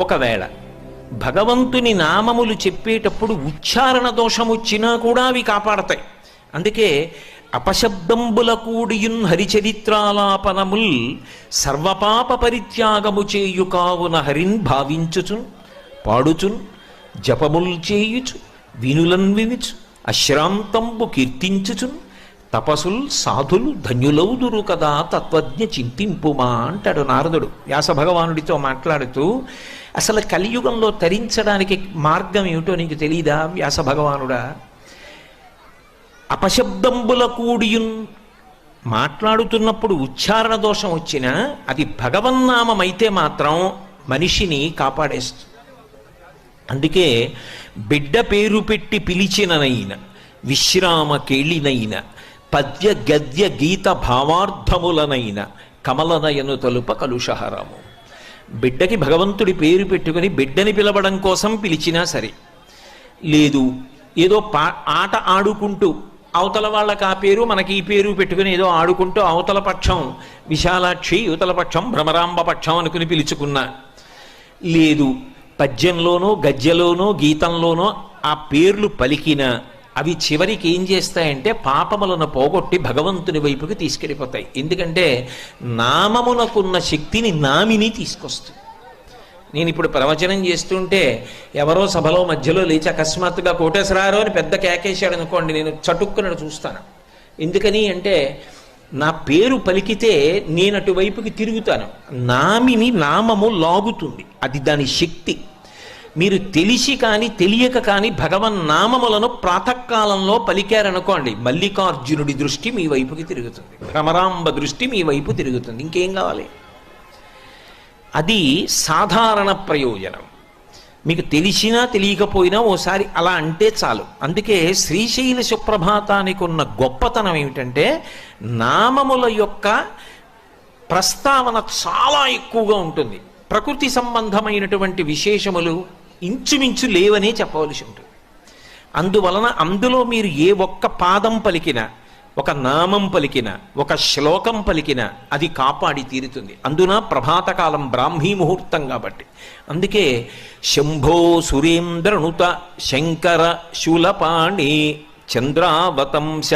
ఒకవేళ భగవంతుని నామములు చెప్పేటప్పుడు ఉచ్చారణ దోషం వచ్చినా కూడా అవి కాపాడతాయి. అందుకే అపశబ్దంబుల కూడియున్ హరిచరిత్రాలాపనముల్ సర్వపాప పరిత్యాగము చేయు కావున హరిన్ భావించుచున్ పాడుచున్ జపముల్ చేయుచు వినులన్ వినుచు అశ్రాంతంబు కీర్తించుచున్. తపసుల్ సాధులు ధన్యులౌదురు కదా తత్వజ్ఞ చింతింపుమా అంటాడు నారదుడు. వ్యాస భగవానుడితో మాట్లాడుతూ అసలు కలియుగంలో తరించడానికి మార్గం ఏమిటో నీకు తెలియదా వ్యాస భగవానుడా అపశబ్దంబుల కూడియున్ మాట్లాడుతున్నప్పుడు ఉచ్చారణ దోషం వచ్చినా అది భగవన్నామైతే మాత్రం మనిషిని కాపాడేస్తుంది అందుకే బిడ్డ పేరు పెట్టి పిలిచిననైన విశ్రామ కేళినైన పద్య గద్య గీత భావార్థములనైన కమలనయను తలుప కలుషహరము. బిడ్డకి భగవంతుడి పేరు పెట్టుకుని బిడ్డని పిలవడం కోసం పిలిచినా సరే లేదు ఏదో పా ఆట ఆడుకుంటూ అవతల వాళ్ళకి ఆ పేరు మనకి ఈ పేరు పెట్టుకుని ఏదో ఆడుకుంటూ అవతల పక్షం విశాలాక్షి యువతల పక్షం భ్రమరాంబ పక్షం అనుకుని పిలుచుకున్నా లేదు పద్యంలోనో గద్యలోనో గీతంలోనో ఆ పేర్లు పలికిన అవి చివరికి ఏం చేస్తాయంటే పాపములను పోగొట్టి భగవంతుని వైపుకి తీసుకెళ్ళిపోతాయి. ఎందుకంటే నామమునకున్న శక్తిని నామిని తీసుకొస్తుంది. నేను ఇప్పుడు ప్రవచనం చేస్తుంటే ఎవరో సభలో మధ్యలో లేచి అకస్మాత్తుగా కోటేశ్వరారు అని పెద్ద కేకేశాడు అనుకోండి నేను చటుక్కున చూస్తాను. ఎందుకని అంటే నా పేరు పలికితే నేను అటువైపుకి తిరుగుతాను. నామిని నామము లాగుతుంది. అది దాని శక్తి. మీరు తెలిసి కానీ తెలియక కానీ భగవన్ నామములను ప్రాతకాలంలో పలికారనుకోండి మల్లికార్జునుడి దృష్టి మీ వైపుకి తిరుగుతుంది. భ్రమరాంబ దృష్టి మీ వైపు తిరుగుతుంది. ఇంకేం కావాలి? అది సాధారణ ప్రయోజనం. మీకు తెలిసినా తెలియకపోయినా ఓసారి అలా అంటే చాలు. అందుకే శ్రీశైల సుప్రభాతానికి ఉన్న గొప్పతనం ఏమిటంటే నామముల యొక్క ప్రస్తావన చాలా ఎక్కువగా ఉంటుంది. ప్రకృతి సంబంధమైనటువంటి విశేషములు ఇంచుమించు లేవనే చెప్పవలసి ఉంటుంది. అందువలన అందులో మీరు ఏ ఒక్క పాదం పలికినా ఒక నామం పలికిన ఒక శ్లోకం పలికిన అది కాపాడి తీరుతుంది. అందున ప్రభాతకాలం బ్రాహ్మీ ముహూర్తం కాబట్టి. అందుకే శంభో సురేంద్రనుత శంకర శూలపాణి చంద్రావతంశ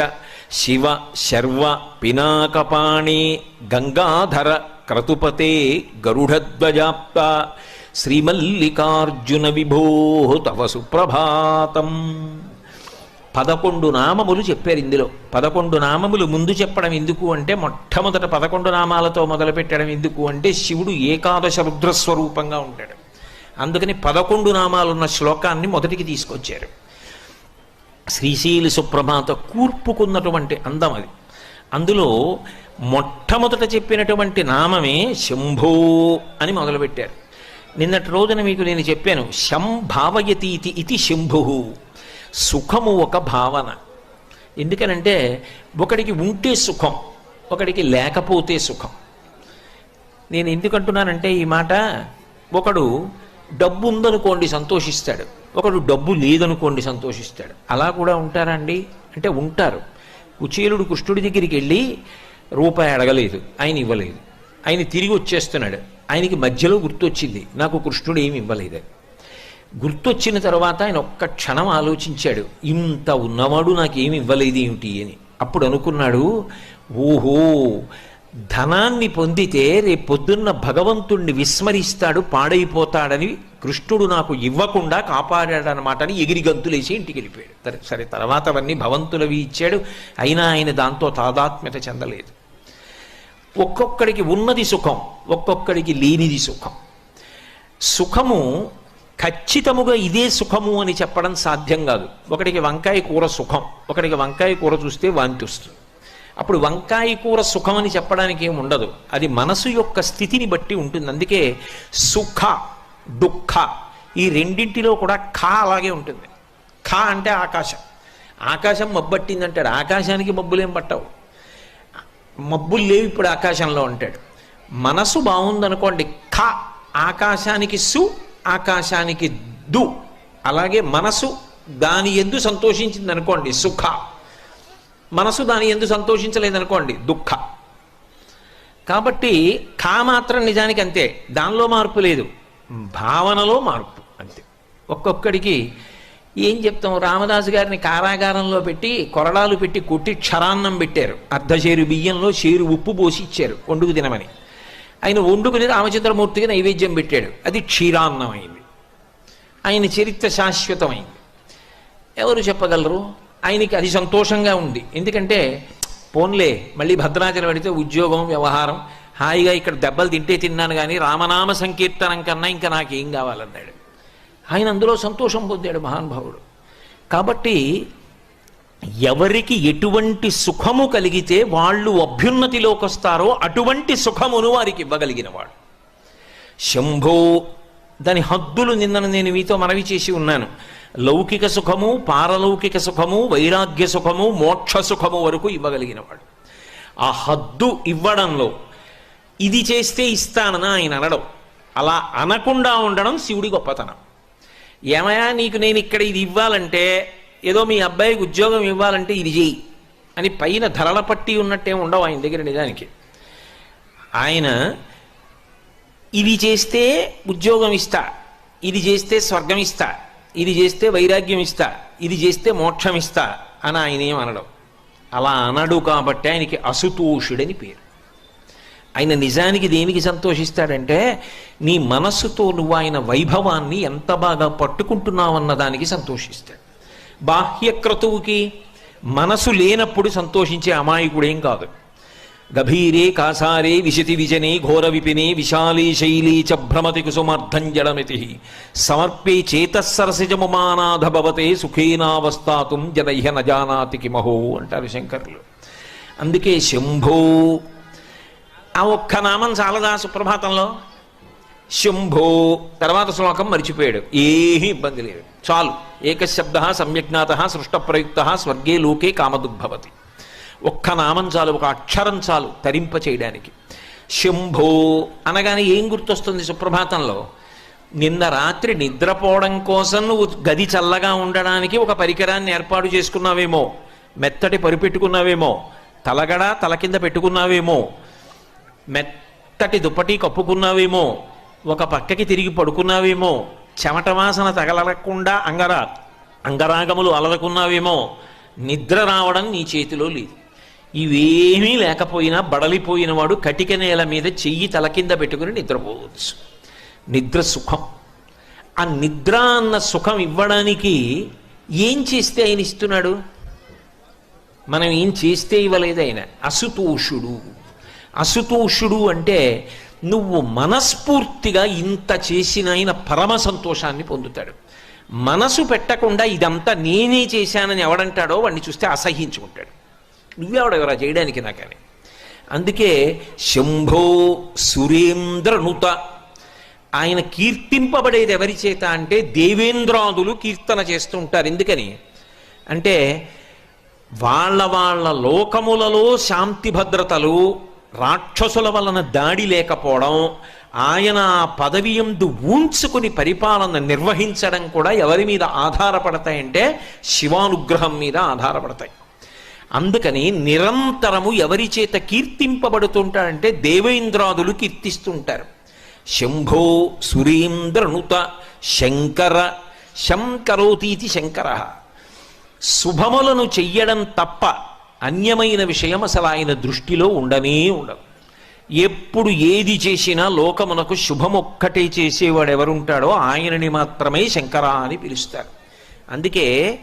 శివ శర్వ పినాకపాణి గంగాధర క్రతుపతే గరుడధ్వజాప్త శ్రీమల్లికార్జున విభో తవ సుప్రభాతం. పదకొండు నామములు చెప్పారు ఇందులో. పదకొండు నామములు ముందు చెప్పడం ఎందుకు అంటే మొట్టమొదట పదకొండు నామాలతో మొదలుపెట్టడం ఎందుకు అంటే శివుడు ఏకాదశ రుద్రస్వరూపంగా ఉంటాడు. అందుకని పదకొండు నామాలున్న శ్లోకాన్ని మొదటికి తీసుకొచ్చారు. శ్రీశైలి సుప్రభాత కూర్పుకున్నటువంటి అందం అది. అందులో మొట్టమొదట చెప్పినటువంటి నామమే శంభో అని మొదలుపెట్టారు. నిన్నటి రోజున మీకు నేను చెప్పాను శం భావయతీతి ఇది శంభు. సుఖము ఒక భావన. ఎందుకనంటే ఒకడికి ఉంటే సుఖం ఒకడికి లేకపోతే సుఖం. నేను ఎందుకంటున్నానంటే ఈ మాట ఒకడు డబ్బు ఉందనుకోండి సంతోషిస్తాడు ఒకడు డబ్బు లేదనుకోండి సంతోషిస్తాడు. అలా కూడా ఉంటారండి అంటే ఉంటారు. కుచేలుడు కృష్ణుడి దగ్గరికి వెళ్ళి రూపాయి అడగలేదు ఆయన ఇవ్వలేదు. ఆయన తిరిగి వచ్చేస్తున్నాడు. ఆయనకి మధ్యలో గుర్తొచ్చింది. నాకు కృష్ణుడు ఏమి ఇవ్వలేదు. గుర్తొచ్చిన తర్వాత ఆయన ఒక్క క్షణం ఆలోచించాడు. ఇంత ఉన్నవాడు నాకేమి ఇవ్వలేదు ఏమిటి అని. అప్పుడు అనుకున్నాడు ఓహో ధనాన్ని పొందితే రేపు పొద్దున్న భగవంతుణ్ణి విస్మరిస్తాడు పాడైపోతాడని కృష్ణుడు నాకు ఇవ్వకుండా కాపాడాడనమాట అని ఎగిరి గంతులేసి ఇంటికి వెళ్ళిపోయాడు. సరే సరే తర్వాత అవన్నీ భవంతులవి ఇచ్చాడు. అయినా ఆయన దాంతో తాదాత్మ్యత చెందలేదు. ఒక్కొక్కడికి ఉన్నది సుఖం ఒక్కొక్కడికి లేనిది సుఖం. సుఖము ఖచ్చితముగా ఇదే సుఖము అని చెప్పడం సాధ్యం కాదు. ఒకడికి వంకాయ కూర సుఖం ఒకడికి వంకాయ కూర చూస్తే వాంతి వస్తుంది. అప్పుడు వంకాయ కూర సుఖం అని చెప్పడానికి ఏమి ఉండదు. అది మనసు యొక్క స్థితిని బట్టి ఉంటుంది. అందుకే సుఖ దుఃఖ ఈ రెండింటిలో కూడా ఖా అలాగే ఉంటుంది. ఖా అంటే ఆకాశం. ఆకాశం మబ్బట్టిందంటాడు ఆకాశానికి మబ్బులేం పట్టవు. మబ్బులు లేవు ఇప్పుడు ఆకాశంలో ఉంటాడు. మనసు బాగుందనుకోండి ఖ ఆకాశానికి సు ఆకాశానికి దు. అలాగే మనసు దాని ఎందు సంతోషించింది అనుకోండి సుఖ. మనసు దాని ఎందు సంతోషించలేదనుకోండి దుఃఖ. కాబట్టి ఖా మాత్రం నిజానికి అంతే దానిలో మార్పు లేదు. భావనలో మార్పు అంతే. ఒక్కొక్కడికి ఏం చెప్తాం? రామదాసు గారిని కారాగారంలో పెట్టి కొరడాలు పెట్టి కొట్టి క్షరాన్నం పెట్టారు. అర్ధచేరు బియ్యంలో చేరు ఉప్పు పోసి ఇచ్చారు వండుకు తినమని. ఆయన వండుకుని రామచంద్రమూర్తికి నైవేద్యం పెట్టాడు. అది క్షీరాన్నం అయింది. ఆయన చరిత్ర శాశ్వతమైంది. ఎవరు చెప్పగలరు? ఆయనకి అది సంతోషంగా ఉంది. ఎందుకంటే పోన్లే మళ్ళీ భద్రాచలం పెడితే ఉద్యోగం వ్యవహారం హాయిగా ఇక్కడ దెబ్బలు తింటే తిన్నాను కానీ రామనామ సంకీర్తనం కన్నా ఇంకా నాకేం కావాలన్నాడు. ఆయన అందులో సంతోషం పొందాడు మహానుభావుడు. కాబట్టి ఎవరికి ఎటువంటి సుఖము కలిగితే వాళ్ళు అభ్యున్నతిలోకి వస్తారో అటువంటి సుఖమును వారికి ఇవ్వగలిగిన వాడు. శంభో దాని హద్దులు నిన్న నేను మీతో మనవి చేసి ఉన్నాను. లౌకిక సుఖము పారలౌకిక సుఖము వైరాగ్య సుఖము మోక్ష సుఖము వరకు ఇవ్వగలిగినవాడు ఆ హద్దు ఇవ్వడంలో ఇది చేస్తే ఇస్తానని ఆయన అనడం. అలా అనకుండా ఉండడం శివుడి గొప్పతనం. ఏమయా నీకు నేను ఇక్కడ ఇది ఇవ్వాలంటే ఏదో మీ అబ్బాయికి ఉద్యోగం ఇవ్వాలంటే ఇది చెయ్యి అని పైన ధరల పట్టి ఉన్నట్టే ఉండవు ఆయన దగ్గర నిజానికి. ఆయన ఇది చేస్తే ఉద్యోగం ఇస్తా ఇది చేస్తే స్వర్గం ఇస్తా ఇది చేస్తే వైరాగ్యం ఇస్తా ఇది చేస్తే మోక్షం ఇస్తా అని ఆయన ఏం అనడం. అలా అనడు కాబట్టి ఆయనకి అసుతోషుడని పేరు. ఆయన నిజానికి దేనికి సంతోషిస్తాడంటే నీ మనస్సుతో నువ్వు ఆయన వైభవాన్ని ఎంత బాగా పట్టుకుంటున్నావన్న దానికి సంతోషిస్తాడు. బాహ్యక్రతువుకి మనసు లేనప్పుడు సంతోషించే అమాయకుడేం కాదు. గభీరే కాసారే విశతి విజనే ఘోర విపినే విశాలీ శైలీ చ భ్రమతి కుసుమార్థం జడమితి సమర్పే చేతస్సరసిజముమానాథ భవతే సుఖేనావస్థాతుం జనహ్య నజానాతికి కిమహో అంటారు శంకరులు. అందుకే శంభో ఆ ఒక్క నామం చాలదా సుప్రభాతంలో? శంభో. తర్వాత శ్లోకం మర్చిపోయాడు. ఏమీ ఇబ్బంది లేదు. చాలు. ఏకశబ్ద సమ్యజ్ఞాత సృష్ట ప్రయుక్త స్వర్గే లోకే కామదుగ్భవతి ఒక్క నామం చాలు ఒక అక్షరం చాలు తరింప చేయడానికి. శంభో. అనగానే ఏం గుర్తొస్తుంది సుప్రభాతంలో? నిన్న రాత్రి నిద్రపోవడం కోసం నువ్వు గది చల్లగా ఉండడానికి ఒక పరికరాన్ని ఏర్పాటు చేసుకున్నావేమో. మెత్తటి పరిపెట్టుకున్నావేమో. తలగడ తల కింద పెట్టుకున్నావేమో. మెత్తటి దుప్పటి కప్పుకున్నావేమో ఒక పక్కకి తిరిగి పడుకున్నావేమో చెమట వాసన తగలకుండా అంగరా అంగరాగములు అలరకున్నావేమో నిద్ర రావడం నీ చేతిలో లేదు. ఇవేమీ లేకపోయినా బడలిపోయిన వాడు కటిక నేల మీద చెయ్యి తల కింద పెట్టుకుని నిద్రపోవచ్చు. నిద్ర సుఖం. ఆ నిద్ర అన్న సుఖం ఇవ్వడానికి ఏం చేస్తే ఆయన ఇస్తున్నాడు? మనం ఏం చేస్తే ఇవ్వలేదు ఆయన? అసుతోషుడు అసుతోషుడు అంటే నువ్వు మనస్ఫూర్తిగా ఇంత చేసిన ఆయన పరమ సంతోషాన్ని పొందుతాడు. మనసు పెట్టకుండా ఇదంతా నేనే చేశానని ఎవడంటాడో వాడిని చూస్తే అసహించుకుంటాడు నువ్వెవడెవరా చేయడానికి నాకని? అందుకే శంభో సురేంద్రనుత. ఆయన కీర్తింపబడేది ఎవరి చేత అంటే దేవేంద్రాదులు కీర్తన చేస్తూ ఉంటారు. ఎందుకని? అంటే వాళ్ళ వాళ్ళ లోకములలో శాంతి భద్రతలు రాక్షసుల వలన దాడి లేకపోవడం ఆయన ఆ పదవి ఎందు ఊంచుకుని పరిపాలన నిర్వహించడం కూడా ఎవరి మీద ఆధారపడతాయంటే శివానుగ్రహం మీద ఆధారపడతాయి. అందుకని నిరంతరము ఎవరి చేత కీర్తింపబడుతుంటారంటే దేవేంద్రాదులు కీర్తిస్తుంటారు. శంభో సురేంద్రనుత శంకర శంకరోతీతి శంకర. శుభములను చెయ్యడం తప్ప అన్యమైన విషయం అసలు ఆయన దృష్టిలో ఉండనే ఉండదు. ఎప్పుడు ఏది చేసినా లోకమునకు శుభమొక్కటే చేసేవాడు ఎవరుంటాడో ఆయనని మాత్రమే శంకర అని పిలుస్తారు. అందుకే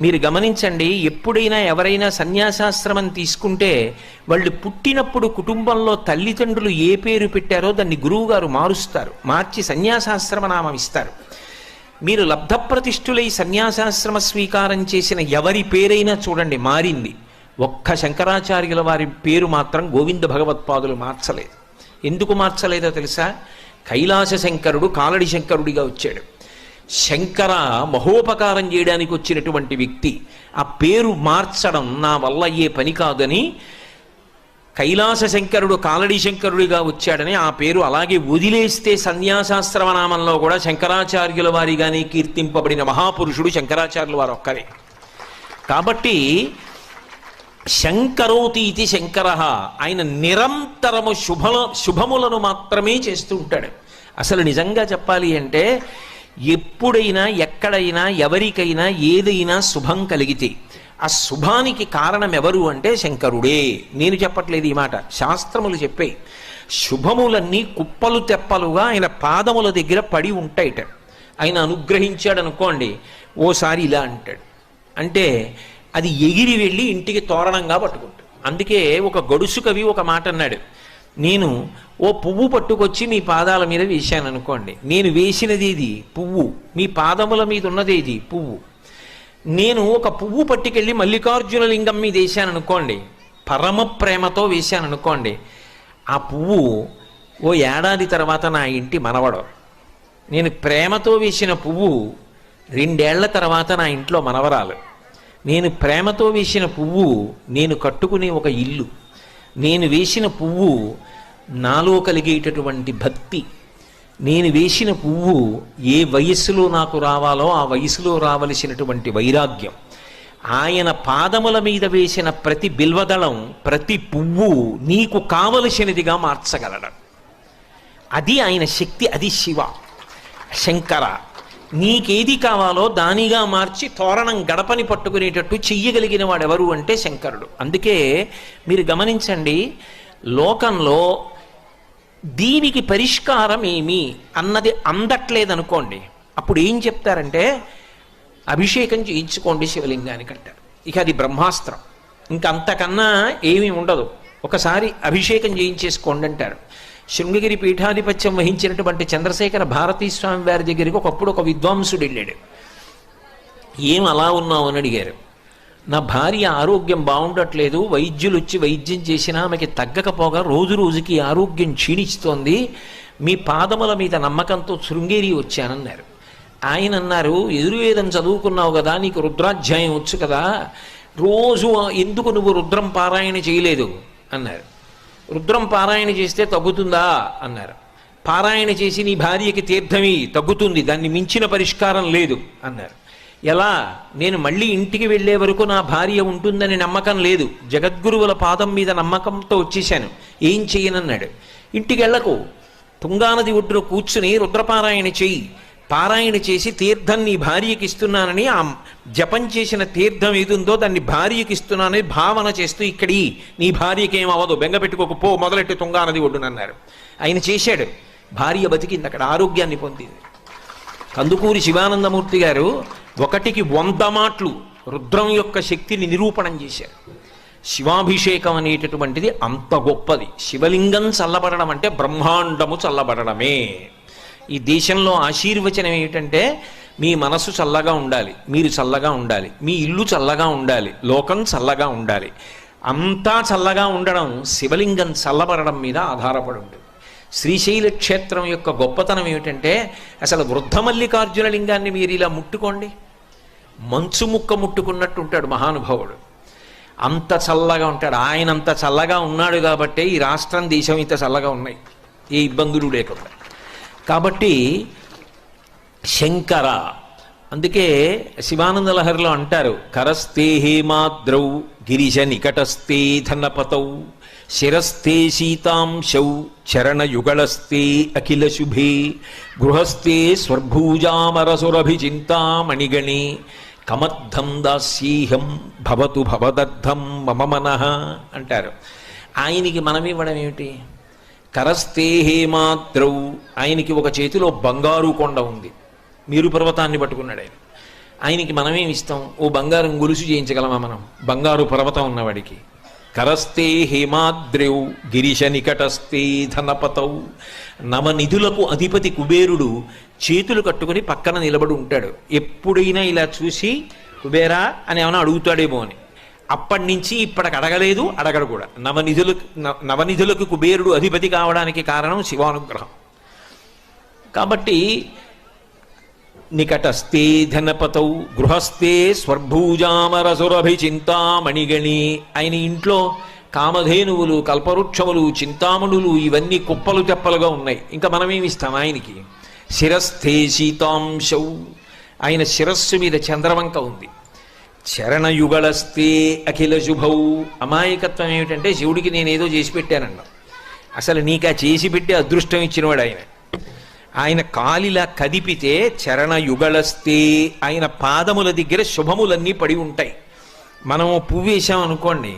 మీరు గమనించండి ఎప్పుడైనా ఎవరైనా సన్యాసాశ్రమం తీసుకుంటే వాళ్ళు పుట్టినప్పుడు కుటుంబంలో తల్లిదండ్రులు ఏ పేరు పెట్టారో దాన్ని గురువుగారు మారుస్తారు మార్చి సన్యాసాశ్రమ నామం ఇస్తారు. మీరు లబ్ధప్రతిష్ఠులై సన్యాసాశ్రమ స్వీకారం చేసిన ఎవరి పేరైనా చూడండి మారింది. ఒక్క శంకరాచార్యుల వారి పేరు మాత్రం గోవింద భగవత్పాదులు మార్చలేదు. ఎందుకు మార్చలేదో తెలుసా? కైలాస శంకరుడు కాలడి శంకరుడిగా వచ్చాడు. శంకర మహోపకారం చేయడానికి వచ్చినటువంటి వ్యక్తి ఆ పేరు మార్చడం నా వల్ల అయ్యే పని కాదని కైలాస శంకరుడు కాలడి శంకరుడిగా వచ్చాడని ఆ పేరు అలాగే వదిలేస్తే సన్యాసాశ్రమ నామంలో కూడా శంకరాచార్యుల వారిగానే కీర్తింపబడిన మహాపురుషుడు శంకరాచార్యుల వారు ఒక్కరే కాబట్టి శంకరోతి ఇది శంకర. ఆయన నిరంతరము శుభ శుభములను మాత్రమే చేస్తూ ఉంటాడు. అసలు నిజంగా చెప్పాలి అంటే ఎప్పుడైనా ఎక్కడైనా ఎవరికైనా ఏదైనా శుభం కలిగితే ఆ శుభానికి కారణం ఎవరు అంటే శంకరుడే. నేను చెప్పట్లేదు ఈ మాట. శాస్త్రములు చెప్పే శుభములన్నీ కుప్పలు తెప్పలుగా ఆయన పాదముల దగ్గర పడి ఉంటాయిట. ఆయన అనుగ్రహించాడు అనుకోండి ఓసారి ఇలా అంటాడు. అంటే అది ఎగిరి వెళ్ళి ఇంటికి తోరణంగా పట్టుకుంటుంది. అందుకే ఒక గడుసు కవి ఒక మాట అన్నాడు. నేను ఓ పువ్వు పట్టుకొచ్చి మీ పాదాల మీద వేశాను అనుకోండి. నేను వేసినది ఇది పువ్వు. మీ పాదముల మీద ఉన్నది ఇది పువ్వు. నేను ఒక పువ్వు పట్టుకెళ్ళి మల్లికార్జున లింగం మీద వేశాను అనుకోండి. పరమ ప్రేమతో వేశాను అనుకోండి. ఆ పువ్వు ఓ ఏడాది తర్వాత నా ఇంటి మనవడం. నేను ప్రేమతో వేసిన పువ్వు రెండేళ్ళ తర్వాత నా ఇంట్లో మనవరాలు. నేను ప్రేమతో వేసిన పువ్వు నేను కట్టుకునే ఒక ఇల్లు. నేను వేసిన పువ్వు నాలో కలిగేటటువంటి భక్తి. నేను వేసిన పువ్వు ఏ వయస్సులో నాకు రావాలో ఆ వయసులో రావలసినటువంటి వైరాగ్యం. ఆయన పాదముల మీద వేసిన ప్రతి బిల్వదళం ప్రతి పువ్వు నీకు కావలసినదిగా మార్చగలడం. అది ఆయన శక్తి అది శివ శంకర నీకేది కావాలో దానిగా మార్చి తోరణం గడపని పట్టుకునేటట్టు చెయ్యగలిగిన వాడెవరు అంటే శంకరుడు. అందుకే మీరు గమనించండి లోకంలో దీనికి పరిష్కారం ఏమి అన్నది అందట్లేదనుకోండి అప్పుడు ఏం చెప్తారంటే అభిషేకం చేయించుకోండి శివలింగానికి అంటారు. ఇక అది బ్రహ్మాస్త్రం. ఇంకా అంతకన్నా ఏమీ ఉండదు. ఒకసారి అభిషేకం చేయించేసుకోండి అంటారు. శృంగగిరి పీఠాధిపత్యం వహించినటువంటి చంద్రశేఖర భారతీ స్వామి వారి దగ్గరికి ఒకప్పుడు ఒక విద్వాంసుడు వెళ్ళాడు. ఏం అలా ఉన్నావు? అని అడిగారు. నా భార్య ఆరోగ్యం బాగుండట్లేదు. వైద్యులు వచ్చి వైద్యం చేసినా ఆమెకి తగ్గకపోగా రోజు రోజుకి ఆరోగ్యం క్షీణిస్తోంది. మీ పాదముల మీద నమ్మకంతో శృంగేరి వచ్చానన్నారు. ఆయన అన్నారు ఎదురువేదం చదువుకున్నావు కదా నీకు రుద్రాధ్యాయం వచ్చు కదా. రోజు ఎందుకు నువ్వు రుద్రం పారాయణ చేయలేదు? అన్నారు. రుద్రం పారాయణ చేస్తే తగ్గుతుందా? అన్నారు. పారాయణ చేసి నీ భార్యకి తీర్థమి తగ్గుతుంది. దాన్ని మించిన పరిష్కారం లేదు అన్నారు. ఎలా? నేను మళ్ళీ ఇంటికి వెళ్ళే వరకు నా భార్య ఉంటుందని నమ్మకం లేదు. జగద్గురువుల పాదం మీద నమ్మకంతో వచ్చేశాను. ఏం చెయ్యనన్నాడు. ఇంటికి వెళ్ళకు. తుంగానది ఒడ్డున కూర్చుని రుద్రపారాయణ చెయ్యి. పారాయణ చేసి తీర్థం నీ భార్యకి ఇస్తున్నానని ఆ జపం చేసిన తీర్థం ఏదుందో దాన్ని భార్యకి ఇస్తున్నానని భావన చేస్తూ ఇక్కడి నీ భార్యకి ఏమవ్వదు అవ్వదు బెంగ పెట్టుకోక పో మొదలెట్టి తుంగానది ఒడ్డునన్నారు ఆయన చేశాడు. భార్య బతికింది అక్కడ ఆరోగ్యాన్ని పొందింది. కందుకూరి శివానందమూర్తి గారు ఒకటికి వంద మాటలు రుద్రం యొక్క శక్తిని నిరూపణం చేశారు. శివాభిషేకం అనేటటువంటిది అంత గొప్పది. శివలింగం చల్లబడడం అంటే బ్రహ్మాండము చల్లబడడమే. ఈ దేశంలో ఆశీర్వచనం ఏమిటంటే మీ మనసు చల్లగా ఉండాలి మీరు చల్లగా ఉండాలి మీ ఇల్లు చల్లగా ఉండాలి లోకం చల్లగా ఉండాలి. అంతా చల్లగా ఉండడం శివలింగం చల్లబడడం మీద ఆధారపడి ఉంటుంది. శ్రీశైల క్షేత్రం యొక్క గొప్పతనం ఏమిటంటే అసలు వృద్ధమల్లికార్జున లింగాన్ని మీరు ఇలా ముట్టుకోండి. మంచు ముక్క ముట్టుకున్నట్టు ఉంటాడు మహానుభావుడు. అంత చల్లగా ఉంటాడు. ఆయన అంత చల్లగా ఉన్నాడు కాబట్టే ఈ రాష్ట్రం దేశం ఇంత చల్లగా ఉన్నాయి. ఏ ఇబ్బందులు లేకుండా. కాబట్టి శంకర. అందుకే శివానంద లహరిలో అంటారు కరస్తే హేమాద్రౌ గిరిజ నికటస్తే ధనపతౌ శిరస్తే శీతాంశౌ చరణయుగళస్తే అఖిల శుభే గృహస్థే స్వర్భూజామరసురభిచింతామణిగణే కమర్థం దాస్యేహం భవతు భవదర్థం మమ మనః అంటారు. ఆయనకి మనం ఇవ్వడం ఏమిటి? కరస్తే హేమాద్రౌ ఆయనకి ఒక చేతిలో బంగారు కొండ ఉంది. మీరు పర్వతాన్ని పట్టుకున్నాడు ఆయన. ఆయనకి మనమేం ఇస్తాం? ఓ బంగారం గొలుసు చేయించగలమా మనం? బంగారు పర్వతం ఉన్నవాడికి. కరస్తే హేమాద్రౌ గిరిశ నికటస్తే ధనపతౌ. నవనిధులకు అధిపతి కుబేరుడు చేతులు కట్టుకుని పక్కన నిలబడి ఉంటాడు. ఎప్పుడైనా ఇలా చూసి కుబేరా అని ఏమైనా అడుగుతాడేమో అని. అప్పటి నుంచి ఇప్పటికి అడగలేదు అడగడు కూడా. నవనిధులకు న- నవనిధులకు కుబేరుడు అధిపతి కావడానికి కారణం శివానుగ్రహం. కాబట్టి నికటస్థే ధనపతౌ గృహస్థే స్వర్భూజామరసురభిచింతామణిగణి ఆయన ఇంట్లో కామధేనువులు కల్పవృక్షములు చింతామణులు ఇవన్నీ కుప్పలు తెప్పలుగా ఉన్నాయి. ఇంకా మనమేమి ఇస్తాం ఆయనకి? శిరస్థే శీతాంశౌ. ఆయన శిరస్సు మీద చంద్రవంక ఉంది. చరణయుగళస్తే అఖిల శుభౌ అమాయకత్వం ఏమిటంటే శివుడికి నేనేదో చేసి పెట్టానన్న. అసలు నీకు ఆ చేసి పెట్టి అదృష్టం ఇచ్చినవాడు ఆయన. ఆయన కాలిలా కదిపితే చరణయుగళస్తే ఆయన పాదముల దగ్గర శుభములన్నీ పడి ఉంటాయి. మనం పువ్వు వేసాం అనుకోండి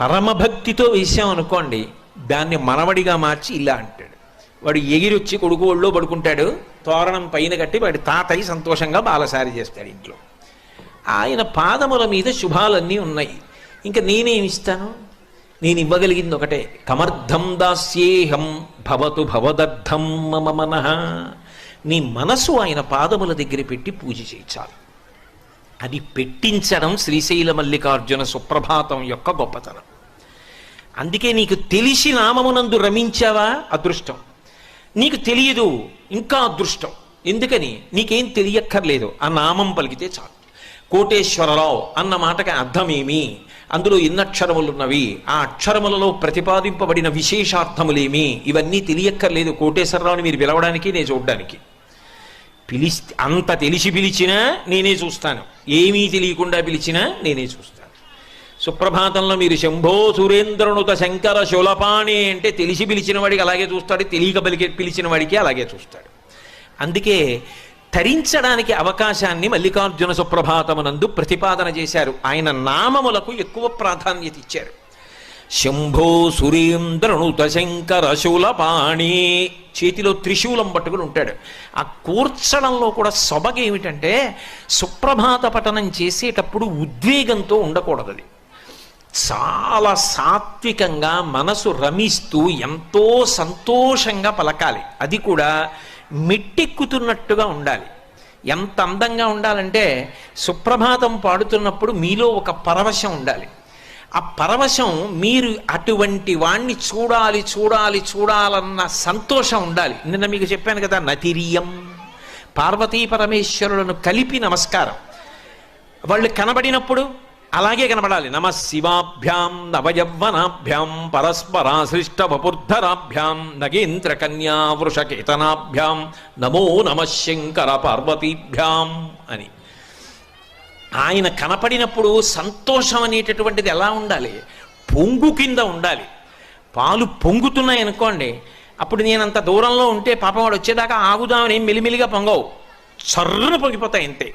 పరమభక్తితో వేసాం అనుకోండి దాన్ని మనవడిగా మార్చి ఇలా అంటాడు. వాడు ఎగిరొచ్చి కొడుకు ఒళ్ళో పడుకుంటాడు తోరణం పైన కట్టి వాడి తాతయ్య సంతోషంగా బాలసారి చేస్తాడు ఇంట్లో. ఆయన పాదముల మీద శుభాలన్నీ ఉన్నాయి. ఇంకా నేనేమిస్తాను నేను ఇవ్వగలిగింది ఒకటే. కమర్థం దాస్యేహం భవతు భవదర్థం మమ మనః. నీ మనసు ఆయన పాదముల దగ్గర పెట్టి పూజ చేయించాలి. అది పెట్టించడం శ్రీశైల మల్లికార్జున సుప్రభాతం యొక్క గొప్పతనం. అందుకే నీకు తెలిసి నామమునందు రమించావా? అదృష్టం. నీకు తెలియదు ఇంకా అదృష్టం. ఎందుకని? నీకేం తెలియక్కర్లేదు. ఆ నామం పలికితే చాలు. కోటేశ్వరరావు అన్న మాటకి అర్థమేమి? అందులో ఎన్ని అక్షరములున్నవి? ఆ అక్షరములలో ప్రతిపాదింపబడిన విశేషార్థములేమి? ఇవన్నీ తెలియక్కర్లేదు కోటేశ్వరరావుని మీరు పిలవడానికి నేను చూడడానికి. పిలిచి అంత తెలిసి పిలిచినా నేనే చూస్తాను. ఏమీ తెలియకుండా పిలిచినా నేనే చూస్తాను. సుప్రభాతంలో మీరు శంభో సురేంద్రనుత శంకర శులపాణి అంటే తెలిసి పిలిచిన వాడికి అలాగే చూస్తాడు తెలియక పలికి పిలిచిన వాడికి అలాగే చూస్తాడు. అందుకే ధరించడానికి అవకాశాన్ని మల్లికార్జున సుప్రభాతమునందు ప్రతిపాదన చేశారు. ఆయన నామములకు ఎక్కువ ప్రాధాన్యత ఇచ్చారు. శంభో సురేంద్రనుత శంకర శూలపాణి చేతిలో త్రిశూలం పట్టుకుని ఉంటాడు. ఆ కూర్చడంలో కూడా సొబగ ఏమిటంటే సుప్రభాత పఠనం చేసేటప్పుడు ఉద్వేగంతో ఉండకూడదు అది. చాలా సాత్వికంగా మనసు రమిస్తూ ఎంతో సంతోషంగా పలకాలి. అది కూడా మిట్టెక్కుతున్నట్టుగా ఉండాలి. ఎంత అందంగా ఉండాలంటే సుప్రభాతం పాడుతున్నప్పుడు మీలో ఒక పరవశం ఉండాలి. ఆ పరవశం మీరు అటువంటి వాణ్ణి చూడాలి చూడాలి చూడాలన్న సంతోషం ఉండాలి. నిన్న మీకు చెప్పాను కదా నతిరియం. పార్వతీ పరమేశ్వరులను కలిపి నమస్కారం. వాళ్ళు కనబడినప్పుడు అలాగే కనబడాలి. నమ శివాభ్యాం నవయవ్వనాభ్యాం పరస్పరాశ్రిష్ట వపుర్ధరాభ్యాం నగేంద్ర కన్యా వృషకేతనాభ్యాం నమో నమ శంకర పార్వతీభ్యాం అని. ఆయన కనపడినప్పుడు సంతోషం అనేటటువంటిది ఎలా ఉండాలి? పొంగు కింద ఉండాలి. పాలు పొంగుతున్నాయి అనుకోండి అప్పుడు నేను అంత దూరంలో ఉంటే పాపం వాడు వచ్చేదాకా ఆగుదామని మెలిమెలిగా పొంగవు. చర్రును పొంగిపోతాయి అంతే.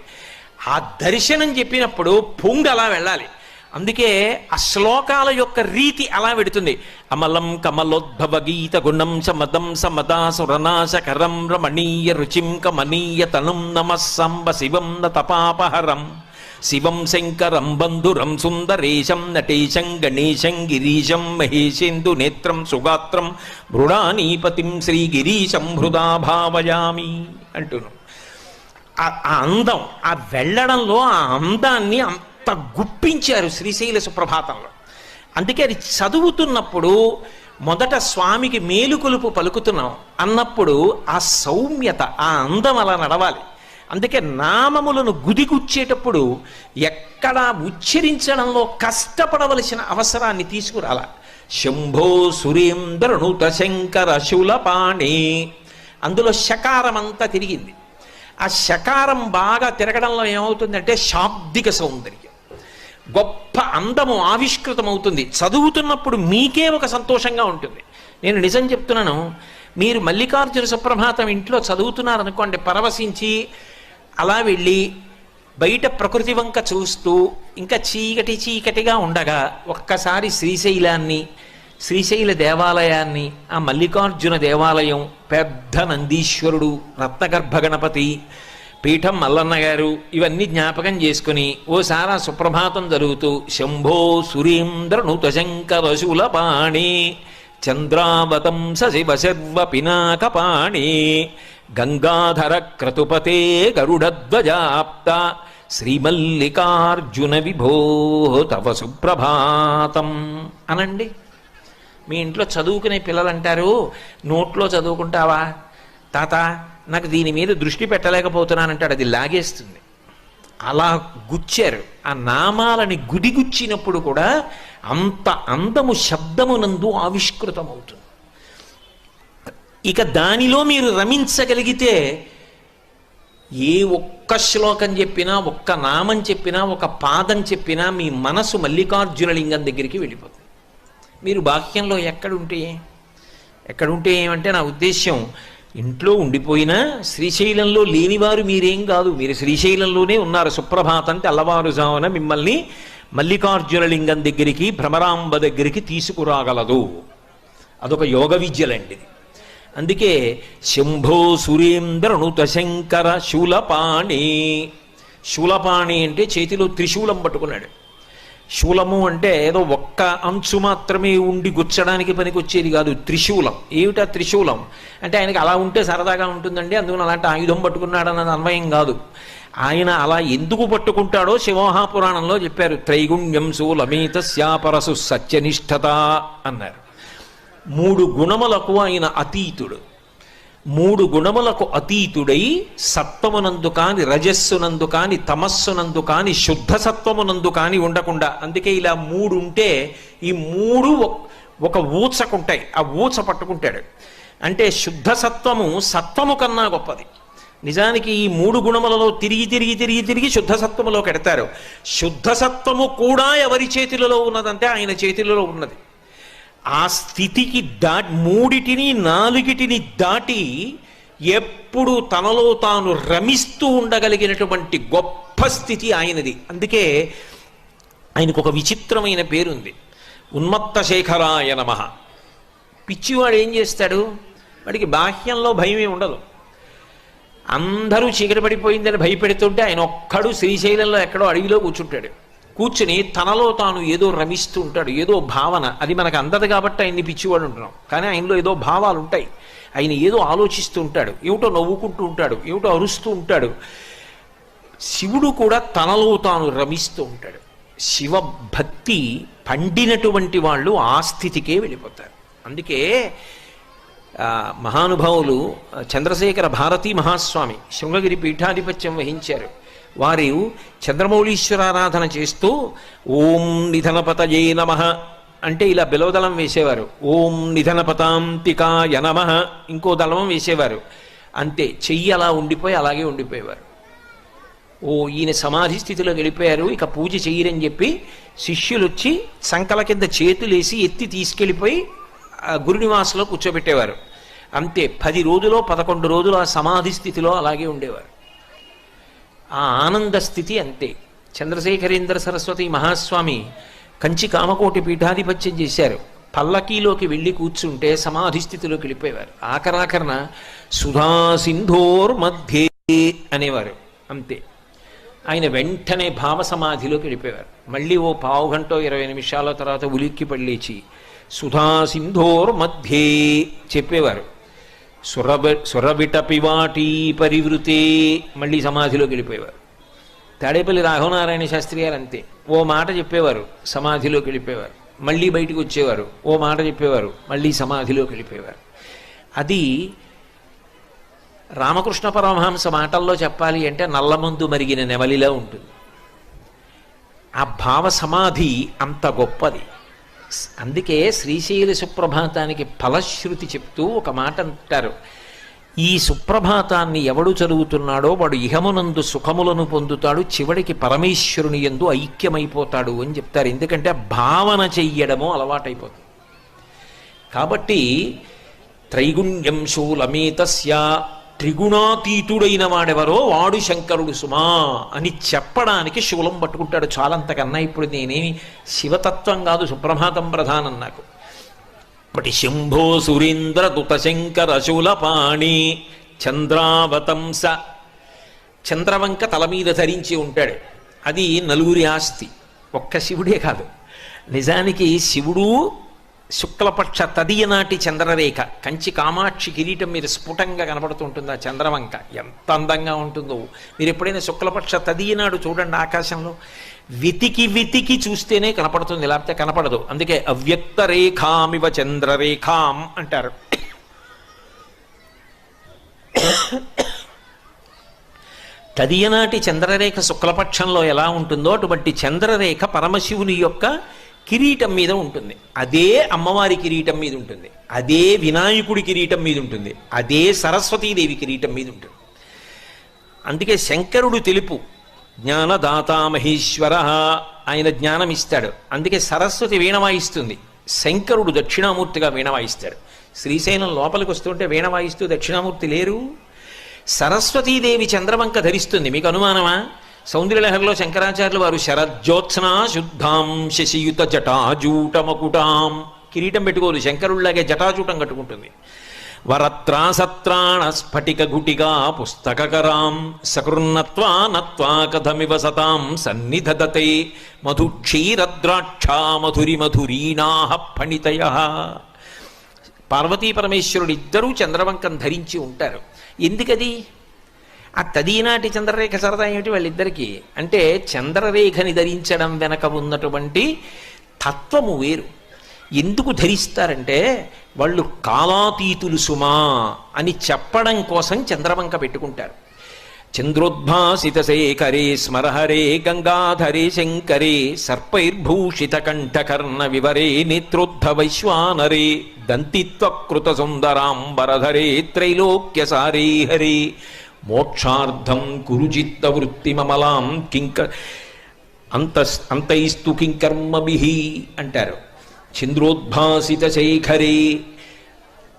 ఆ దర్శనం చెప్పినప్పుడు పొంగు అలా వెళ్ళాలి. అందుకే ఆ శ్లోకాల యొక్క రీతి అలా పెడుతుంది అమలం కమలోద్భవ గీత గుణం సమదం సమదా సురనాశకరం రమణీయ రుచిం కమనీయ తనుం నమ సంబ శివం తపాపహరం. శివం శంకరం బంధురం సుందరేశం నటేశం గణేశం గిరీశం మహేశేందు నేత్రం సుగాత్రం. మృడానీపతిం శ్రీగిరీశం హృదా భావయామి అంటున్నాం. ఆ ఆ అందం ఆ వెళ్ళడంలో ఆ అందాన్ని అంత గుప్పించారు శ్రీశైల సుప్రభాతంలో. అందుకే అది చదువుతున్నప్పుడు మొదట స్వామికి మేలుకొలుపు పలుకుతున్నాం. అన్నప్పుడు ఆ సౌమ్యత ఆ అందం అలా నడవాలి. అందుకే నామములను గుదిగుచ్చేటప్పుడు ఎక్కడా ఉచ్చరించడంలో కష్టపడవలసిన అవసరాన్ని తీసుకురాల. శంభో సురేంద్రనుత శంకర శూలపాణి. అందులో శకారమంతా తిరిగింది. ఆ శకారం బాగా తిరగడంలో ఏమవుతుందంటే శాబ్దిక సౌందర్యం. గొప్ప అందము ఆవిష్కృతమవుతుంది. చదువుతున్నప్పుడు మీకే ఒక సంతోషంగా ఉంటుంది. నేను నిజం చెప్తున్నాను మీరు మల్లికార్జున సుప్రభాతం ఇంట్లో చదువుతున్నారనుకోండి పరవశించి అలా వెళ్ళి బయట ప్రకృతి వంక చూస్తూ ఇంకా చీకటి చీకటిగా ఉండగా ఒక్కసారి శ్రీశైలాన్ని శ్రీశైల దేవాలయాన్ని ఆ మల్లికార్జున దేవాలయం పెద్ద నందీశ్వరుడు రత్నగర్భ గణపతి పీఠం మల్లన్న గారు ఇవన్నీ జ్ఞాపకం చేసుకుని ఓసారా సుప్రభాతం జరుగుతూ శంభో సురేంద్రనుత శంకర శూలపాణి చంద్రావతం సశివ శర్వ పినాకపాణి గంగాధర క్రతుపతే గరుడధ్వజాప్త శ్రీమల్లికార్జున విభో తవ సుప్రభాతం. అనండి? మీ ఇంట్లో చదువుకునే పిల్లలు అంటారు నోట్లో చదువుకుంటావా? తాత నాకు దీని మీద దృష్టి పెట్టలేకపోతున్నానంటాడు. అది లాగేస్తుంది. అలా గుచ్చారు. ఆ నామాలని గుడిగుచ్చినప్పుడు కూడా అంత అందము శబ్దమునందు ఆవిష్కృతమవుతుంది. ఇక దానిలో మీరు రమించగలిగితే ఏ ఒక్క శ్లోకం చెప్పినా ఒక్క నామం చెప్పినా ఒక పాదం చెప్పినా మీ మనసు మల్లికార్జున లింగం దగ్గరికి వెళ్ళిపోతుంది. మీరు బాహ్యంలో ఎక్కడుంటే? ఎక్కడుంటే ఏమంటే నా ఉద్దేశ్యం ఇంట్లో ఉండిపోయినా శ్రీశైలంలో లేనివారు మీరేం కాదు. మీరు శ్రీశైలంలోనే ఉన్నారు. సుప్రభాతం అల్లవారుజామున మిమ్మల్ని మల్లికార్జున లింగం దగ్గరికి భ్రమరాంబ దగ్గరికి తీసుకురాగలదు. అదొక యోగ విద్యలండిది అందుకే శంభో సురేంద్రనుత శంకర శూలపాణి. శూలపాణి అంటే చేతిలో త్రిశూలం పట్టుకున్నాడు. శూలము అంటే ఏదో ఒక్క అంచు మాత్రమే ఉండి గుచ్చడానికి పనికొచ్చేది కాదు త్రిశూలం. ఏమిటా త్రిశూలం? అంటే ఆయనకి అలా ఉంటే సరదాగా ఉంటుందండి అందుకని అలాంటి ఆయుధం పట్టుకున్నాడన్నది అన్వయం కాదు. ఆయన అలా ఎందుకు పట్టుకుంటాడో శివమహాపురాణంలో చెప్పారు. త్రైగుణ్యం శూలమీత శాపరసు సత్యనిష్టత అన్నారు. మూడు గుణములకు ఆయన అతీతుడు. మూడు గుణములకు అతీతుడై సత్వమునందు కాని రజస్సునందు కాని తమస్సునందు కాని శుద్ధ సత్వమునందు కాని ఉండకుండా. అందుకే ఇలా మూడు ఉంటే ఈ మూడు ఒక ఊచకుంటాయి. ఆ ఊచ పట్టుకుంటాడు. అంటే శుద్ధ సత్వము సత్వము కన్నా గొప్పది. నిజానికి ఈ మూడు గుణములలో తిరిగి తిరిగి తిరిగి తిరిగి శుద్ధ సత్వములో కెడతారు శుద్ధ సత్వము కూడా ఎవరి చేతిలో ఉన్నదంటే ఆయన చేతిలో ఉన్నది. ఆ స్థితికి దా మూడిటిని నాలుగిటిని దాటి ఎప్పుడు తనలో తాను రమిస్తూ ఉండగలిగినటువంటి గొప్ప స్థితి ఆయనది. అందుకే ఆయనకు ఒక విచిత్రమైన పేరుంది. ఉన్మత్త శేఖరాయ నమ. పిచ్చివాడు ఏం చేస్తాడు? వాడికి బాహ్యంలో భయమే ఉండదు. అందరూ చీకటి పడిపోయిందని భయపెడుతుంటే ఆయన ఒక్కడు శ్రీశైలంలో ఎక్కడో అడవిలో కూర్చుంటాడు. కూర్చుని తనలో తాను ఏదో రమిస్తూ ఉంటాడు ఏదో భావన. అది మనకు అందదు కాబట్టి ఆయన్ని పిచ్చివాడు ఉంటున్నాం కానీ ఆయనలో ఏదో భావాలు ఉంటాయి. ఆయన ఏదో ఆలోచిస్తూ ఉంటాడు ఏమిటో నవ్వుకుంటూ ఉంటాడు ఏమిటో అరుస్తూ ఉంటాడు. శివుడు కూడా తనలో తాను రమిస్తూ ఉంటాడు. శివ భక్తి పండినటువంటి వాళ్ళు ఆ స్థితికే వెళ్ళిపోతారు. అందుకే మహానుభావులు చంద్రశేఖర భారతీ మహాస్వామి శృంగగిరి పీఠాధిపత్యం వహించారు. వారు చంద్రమౌళీశ్వరారాధన చేస్తూ ఓం నిధనపతయే నమ అంటే ఇలా బిలవదళం వేసేవారు. ఓం నిధనపతాంతికాయ నమ ఇంకో దళం వేసేవారు. అంతే చెయ్యి అలా ఉండిపోయి అలాగే ఉండిపోయేవారు. ఓ ఈయన సమాధి స్థితిలో వెళ్ళిపోయారు ఇక పూజ చెయ్యరని చెప్పి శిష్యులు వచ్చి సంకల కింద చేతులేసి ఎత్తి తీసుకెళ్ళిపోయి గురునివాసలో కూర్చోబెట్టేవారు. అంతే పది రోజులో పదకొండు రోజులు ఆ సమాధి స్థితిలో అలాగే ఉండేవారు. ఆ ఆనంద స్థితి అంతే. చంద్రశేఖరేంద్ర సరస్వతి మహాస్వామి కంచి కామకోటి పీఠాధిపత్యం చేశారు. పల్లకీలోకి వెళ్ళి కూర్చుంటే సమాధి స్థితిలోకి వెళ్ళిపోయేవారు. ఆఖరాఖరణ సుధా సింధోర్ మధ్యే అనేవారు. అంతే. ఆయన వెంటనే భావ సమాధిలోకి వెళ్ళిపోయేవారు. మళ్ళీ ఓ పావు గంట ఇరవై నిమిషాల తర్వాత ఉలిక్కి పళ్ళేచి సుధా సింధోర్ మధ్యే చెప్పేవారు. సురబ సురబిట పివాటీ పరివృతే. మళ్ళీ సమాధిలోకి వెళ్ళిపోయేవారు. తాడేపల్లి రాఘవనారాయణ శాస్త్రి గారు అంతే. ఓ మాట చెప్పేవారు సమాధిలోకి వెళ్ళిపోయేవారు. మళ్ళీ బయటికి వచ్చేవారు ఓ మాట చెప్పేవారు మళ్ళీ సమాధిలోకి వెళ్ళిపోయేవారు. అది రామకృష్ణ పరమహంస మాటల్లో చెప్పాలి అంటే నల్లమందు మరిగిన నెమలిలా ఉంటుంది. ఆ భావ సమాధి అంత గొప్పది. అందుకే శ్రీశైల సుప్రభాతానికి ఫలశ్రుతి చెప్తూ ఒక మాట అంటారు. ఈ సుప్రభాతాన్ని ఎవడు చదువుతున్నాడో వాడు ఇహమునందు సుఖములను పొందుతాడు చివడికి పరమేశ్వరుని ఎందు ఐక్యమైపోతాడు అని చెప్తారు. ఎందుకంటే భావన చెయ్యడము అలవాటైపోతుంది. కాబట్టి త్రైగుణ్యం శూలమేతస్య త్రిగుణాతీతుడైన వాడెవరో వాడు శంకరుడు సుమా అని చెప్పడానికి శూలం పట్టుకుంటాడు. చాలంతకన్నా ఇప్పుడు నేనేమి శివతత్వం కాదు సుప్రభాతం ప్రధానం నాకు. పటి శంభో సురేంద్ర దుత శంకర శూలపాణి చంద్రావతంస చంద్రవంక తల మీద ధరించి ఉంటాడు. అది నలుగురి ఆస్తి. ఒక్క శివుడే కాదు. నిజానికి శివుడు శుక్లపక్ష తదియనాటి చంద్రరేఖ. కంచి కామాక్షి కిరీటం మీద స్ఫుటంగా కనబడుతుంటుంది ఆ చంద్రవంక. ఎంత అందంగా ఉంటుందో. మీరు ఎప్పుడైనా శుక్లపక్ష తదియనాడు చూడండి ఆకాశంలో. వితికి వితికి చూస్తేనే కనపడుతుంది. లేకపోతే కనపడదు. అందుకే అవ్యక్త రేఖామివ చంద్రరేఖాం అంటారు. తదియనాటి చంద్రరేఖ శుక్లపక్షంలో ఎలా ఉంటుందో అటువంటి చంద్రరేఖ పరమశివుని యొక్క కిరీటం మీద ఉంటుంది. అదే అమ్మవారి కిరీటం మీద ఉంటుంది. అదే వినాయకుడి కిరీటం మీద ఉంటుంది. అదే సరస్వతీదేవి కిరీటం మీద ఉంటుంది. అందుకే శంకరుడు తెలుపు జ్ఞానదాత మహేశ్వర ఆయన జ్ఞానం ఇస్తాడు అందుకే సరస్వతి వీణ వాయిస్తుంది శంకరుడు దక్షిణామూర్తిగా వీణ వాయిస్తాడు శ్రీశైలం లోపలికి వస్తుంటే వీణ వాయిస్తూ దక్షిణామూర్తి లేరు. సరస్వతీదేవి చంద్రవంక ధరిస్తుంది. మీకు అనుమానమా? సౌందర్యలహరిలో శంకరాచార్యులు వారు శరజ్యోత్సన శుద్ధాం శశియుత జటాజూటమకుటాం. కిరీటం పెట్టుకోరు శంకరుల్లాగే జటాజూటం కట్టుకుంటుంది. వరత్రాసత్రాణ స్ఫటిక గుటిగా పుస్తకరాం సకృన్నత్వా నత్వా కథమివ సతాం సన్నిధదతే మధు క్షీరద్రాక్షా మధురి మధురీనాహ ఫణితయ. పార్వతీ పరమేశ్వరుడు ఇద్దరూ చంద్రవంకం ధరించి ఉంటారు. ఎందుకది? ఆ తదీనాటి చంద్రరేఖ సరదా ఏమిటి వాళ్ళిద్దరికీ? అంటే చంద్రరేఖని ధరించడం వెనక ఉన్నటువంటి తత్వము వేరు. ఎందుకు ధరిస్తారంటే వాళ్ళు కాలాతీతులు సుమా అని చెప్పడం కోసం చంద్రవంక పెట్టుకుంటారు. చంద్రోద్భాసిత శేఖరే స్మరహరే గంగాధరే శంకరే సర్పైర్భూషిత కంఠకర్ణ వివరే నేత్రోద్ధ వైశ్వానరే దంతిత్వకృత సుందరాంబరధరే త్రైలోక్య సారీ హరే మోక్షార్థం కురుచిత్త వృత్తిమమలాం కింక అంత అంతైస్తు కింకర్మభిహి అంటారు. చంద్రోద్భాసిత శేఖరే.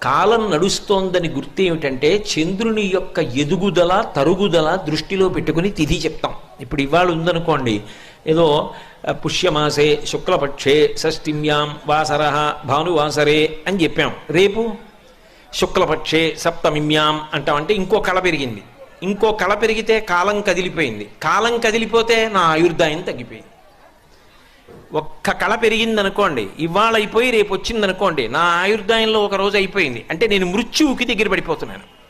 కాలం నడుస్తోందని గుర్తు ఏమిటంటే చంద్రుని యొక్క ఎదుగుదల తరుగుదల దృష్టిలో పెట్టుకుని తిథి చెప్తాం. ఇప్పుడు ఇవాళ ఉందనుకోండి ఏదో పుష్యమాసే శుక్లపక్షే షష్ఠిమ్యాం వాసర భానువాసరే అని చెప్పాం. రేపు? శుక్లపక్షే సప్తమిమ్యాం అంటామంటే ఇంకో కళ పెరిగింది. ఇంకో కళ పెరిగితే కాలం కదిలిపోయింది. కాలం కదిలిపోతే నా ఆయుర్దాయం తగ్గిపోయింది. ఒక్క కళ పెరిగింది అనుకోండి ఇవాళ అయిపోయి రేపు వచ్చిందనుకోండి నా ఆయుర్దాయంలో ఒక రోజు అయిపోయింది. అంటే నేను మృత్యువుకి దగ్గర పడిపోతున్నాను.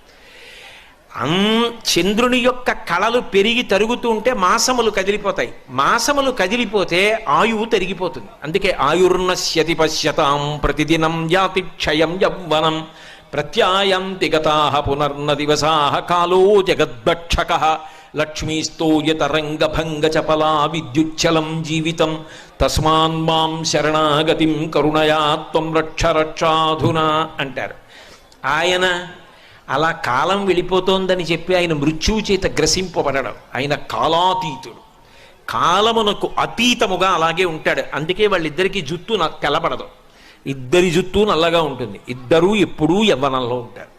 అం చంద్రుని యొక్క కళలు పెరిగి తరుగుతూ ఉంటే మాసములు కదిలిపోతాయి. మాసములు కదిలిపోతే ఆయువు తరిగిపోతుంది. అందుకే ఆయుర్నశ్యతి పశ్యతాం ప్రతిదినం యాతి క్షయం యవ్వనం. ప్రత్యాయంతి గతా పునర్న దివసా కాలో జగద్భక్షక. లక్ష్మీస్తోయతరంగభంగ చపలా విద్యుచ్చలం జీవితం. తస్మాన్ మాం శరణాగతిం కరుణయా త్వం రక్ష రక్షాధునా అంటారు. ఆయన అలా కాలం వెళ్ళిపోతోందని చెప్పి ఆయన మృత్యువు చేత గ్రసింపబడడం. ఆయన కాలాతీతుడు. కాలమునకు అతీతముగా అలాగే ఉంటాడు. అందుకే వాళ్ళిద్దరికీ జుత్తు నాకు తెల్లబడదు. ఇద్దరి జుత్తు నల్లగా ఉంటుంది. ఇద్దరూ ఎప్పుడూ యవ్వనంలో ఉంటారు.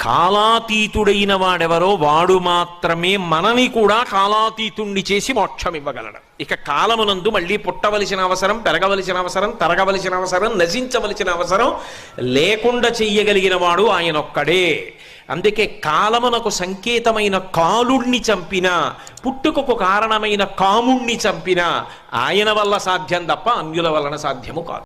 కాలాతీతుడైన వాడెవరో వాడు మాత్రమే మనని కూడా కాలాతీతుణ్ణి చేసి మోక్షం ఇవ్వగలడు. ఇక కాలమునందు మళ్ళీ పుట్టవలసిన అవసరం పెరగవలసిన అవసరం తరగవలసిన అవసరం నశించవలసిన అవసరం లేకుండా చెయ్యగలిగిన వాడు ఆయన ఒక్కడే అందుకే కాలమునకు సంకేతమైన కాలుణ్ణి చంపిన పుట్టుకకు కారణమైన కాముణ్ణి చంపిన ఆయన వల్ల సాధ్యం తప్ప అన్యుల వలన సాధ్యము కాదు.